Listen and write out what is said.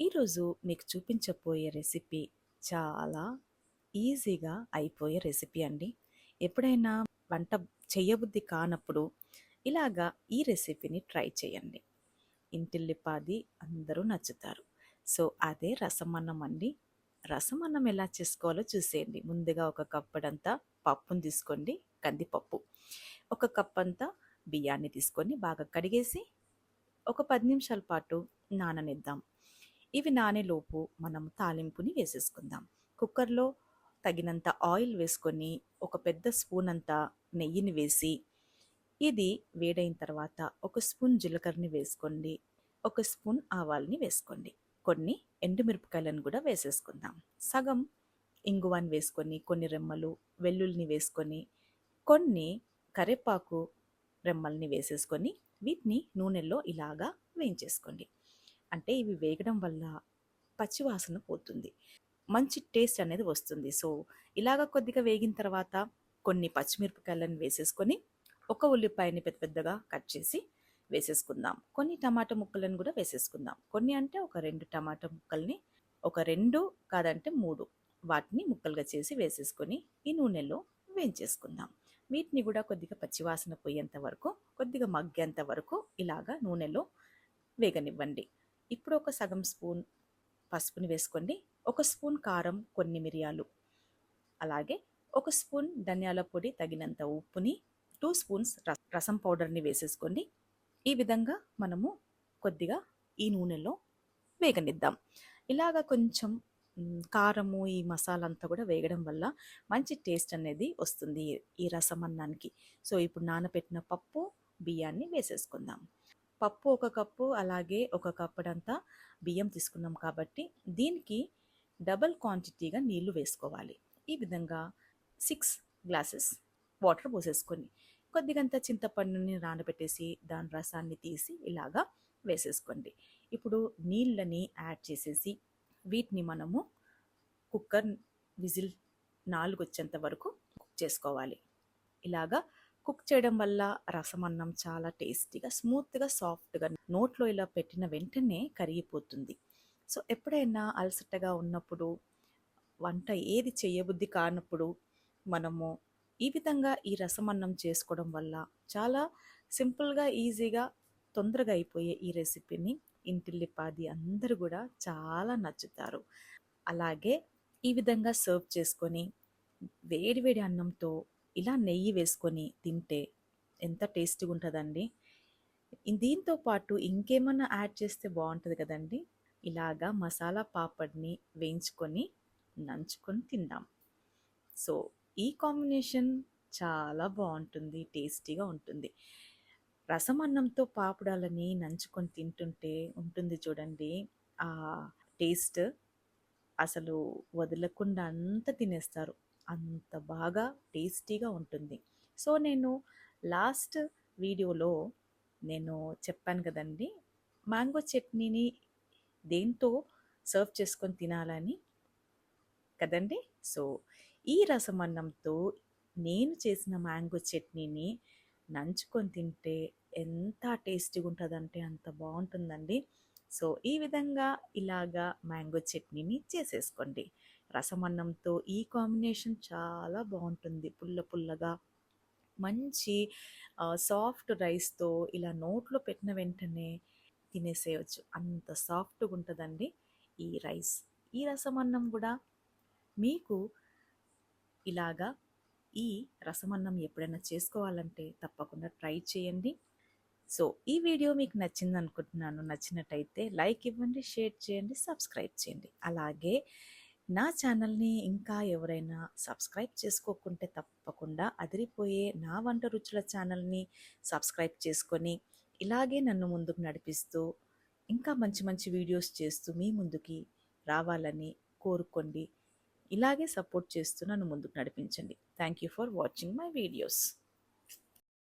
ఈరోజు మీకు చూపించబోయే రెసిపీ చాలా ఈజీగా అయిపోయే రెసిపీ అండి. ఎప్పుడైనా వంట చేయబుద్ధి కానప్పుడు ఇలాగా ఈ రెసిపీని ట్రై చేయండి. ఇంటిల్లిపాది అందరూ నచ్చుతారు. సో అదే రసం అన్నం అండి. రసం అన్నం ఎలా చేసుకోవాలో చూసేయండి. ముందుగా ఒక కప్పుడంతా పప్పును తీసుకోండి కందిపప్పు. ఒక కప్ అంతా బియ్యాన్ని తీసుకొని బాగా కడిగేసి ఒక పది నిమిషాల పాటు నాననిద్దాం. ఇవి నానేలోపు మనం తాలింపుని వేసేసుకుందాం. కుక్కర్లో తగినంత ఆయిల్ వేసుకొని ఒక పెద్ద స్పూన్ అంతా నెయ్యిని వేసి ఇది వేడైన తర్వాత ఒక స్పూన్ జీలకర్రని వేసుకోండి ఒక స్పూన్ ఆవాల్ని వేసుకోండి. కొన్ని ఎండుమిరపకాయలను కూడా వేసేసుకుందాం. సగం ఇంగువాన్ని వేసుకొని కొన్ని రెమ్మలు వెల్లుల్ని వేసుకొని కొన్ని కరివేపాకు రెమ్మల్ని వేసేసుకొని వీటిని నూనెలో ఇలాగా వేయించేసుకోండి. అంటే ఇవి వేగడం వల్ల పచ్చివాసన పోతుంది. మంచి టేస్ట్ అనేది వస్తుంది. సో ఇలాగ కొద్దిగా వేగిన తర్వాత కొన్ని పచ్చిమిరపకాయలను వేసేసుకొని ఒక ఉల్లిపాయని పెద్ద పెద్దగా కట్ చేసి వేసేసుకుందాం. కొన్ని టమాటా ముక్కలను కూడా వేసేసుకుందాం. కొన్ని అంటే ఒక రెండు టమాటా ముక్కల్ని ఒక రెండు కాదంటే మూడు వాటిని ముక్కలుగా చేసి వేసేసుకొని ఈ నూనెలో వేయించేసుకుందాం. వీటిని కూడా కొద్దిగా పచ్చివాసన పోయేంత వరకు కొద్దిగా మగ్గేంత వరకు ఇలాగా నూనెలో వేగనివ్వండి. ఇప్పుడు ఒక సగం స్పూన్ పసుపుని వేసుకోండి. ఒక స్పూన్ కారం కొన్ని మిరియాలు. అలాగే ఒక స్పూన్ ధనియాల పొడి తగినంత ఉప్పుని టూ స్పూన్స్ రసం పౌడర్ని వేసేసుకోండి. ఈ విధంగా మనము కొద్దిగా ఈ నూనెలో వేగనిద్దాం. ఇలాగ కొంచెం కారము ఈ మసాలా అంతా కూడా వేగడం వల్ల మంచి టేస్ట్ అనేది వస్తుంది ఈ రసం అన్నానికి సో ఇప్పుడు నానబెట్టిన పప్పు బియ్యాన్ని వేసేసుకుందాం. పప్పు ఒక కప్పు అలాగే ఒక కప్పుడంతా బియ్యం తీసుకున్నాం కాబట్టి దీనికి డబల్ క్వాంటిటీగా నీళ్ళు వేసుకోవాలి. ఈ విధంగా సిక్స్ గ్లాసెస్ వాటర్ పోసేసుకొని కొద్దిగంత చింతపండుని నానబెట్టేసి దాని రసాన్ని తీసి ఇలాగా వేసేసుకోండి. ఇప్పుడు నీళ్ళని యాడ్ చేసేసి వీటిని మనము కుక్కర్ విజిల్ నాలుగు వచ్చేంత వరకు కుక్ చేసుకోవాలి. ఇలాగా కుక్ చేయడం వల్ల రసం అన్నం చాలా టేస్టీగా స్మూత్గా సాఫ్ట్గా నోట్లో ఇలా పెట్టిన వెంటనే కరిగిపోతుంది. సో ఎప్పుడైనా అలసటగా ఉన్నప్పుడు వంట ఏది చేయబుద్ధి కానప్పుడు మనము ఈ విధంగా ఈ రసం అన్నం చేసుకోవడం వల్ల చాలా సింపుల్గా ఈజీగా తొందరగా అయిపోయే ఈ రెసిపీని ఇంటిల్లిపాది అందరూ కూడా చాలా నచ్చుతారు. అలాగే ఈ విధంగా సర్వ్ చేసుకొని వేడివేడి అన్నంతో ఇలా నెయ్యి వేసుకొని తింటే ఎంత టేస్టీగా ఉంటుందండి దీంతో పాటు ఇంకేమన్నా యాడ్ చేస్తే బాగుంటుంది కదండి? ఇలాగా మసాలా పాపడ్ని వేయించుకొని నంచుకొని తిందాం. సో ఈ కాంబినేషన్ చాలా బాగుంటుంది టేస్టీగా ఉంటుంది. రసం అన్నంతో పాపడాలని నంచుకొని తింటుంటే ఉంటుంది చూడండి ఆ టేస్ట్ అసలు వదలకుండా అంతా తినేస్తారు. అంత బాగా టేస్టీగా ఉంటుంది. సో నేను లాస్ట్ వీడియోలో నేను చెప్పాను కదండి మ్యాంగో చట్నీని దేంతో సర్వ్ చేసుకొని తినాలని కదండి. సో ఈ రసం అన్నంతో నేను చేసిన మ్యాంగో చట్నీని నంచుకొని తింటే ఎంత టేస్టీగా ఉంటుందంటే అంత బాగుంటుందండి. సో ఈ విధంగా ఇలాగా మ్యాంగో చట్నీని చేసేసుకోండి. రసమన్నంతో ఈ కాంబినేషన్ చాలా బాగుంటుంది. పుల్ల పుల్లగా మంచి సాఫ్ట్ రైస్తో ఇలా నోట్లో పెట్టిన వెంటనే తినేసేయచ్చు. అంత సాఫ్ట్గా ఉంటుందండి ఈ రైస్. ఈ రసమన్నం కూడా మీకు ఇలాగా ఈ రసమన్నం ఎప్పుడైనా చేసుకోవాలంటే తప్పకుండా ట్రై చేయండి. సో ఈ వీడియో మీకు నచ్చింది అనుకుంటున్నాను నచ్చినట్టయితే లైక్ ఇవ్వండి షేర్ చేయండి సబ్స్క్రైబ్ చేయండి. అలాగే నా ఛానల్ని ఇంకా ఎవరైనా సబ్స్క్రైబ్ చేసుకోకుంటే తప్పకుండా అదిరిపోయే నా వంట రుచుల ఛానల్ని సబ్స్క్రైబ్ చేసుకొని ఇలాగే నన్ను ముందుకు నడిపిస్తూ ఇంకా మంచి మంచి వీడియోస్ చేస్తూ మీ ముందుకి రావాలని కోరుకోండి. ఇలాగే సపోర్ట్ చేస్తూ నన్ను ముందుకు నడిపించండి. Thank you for watching my videos.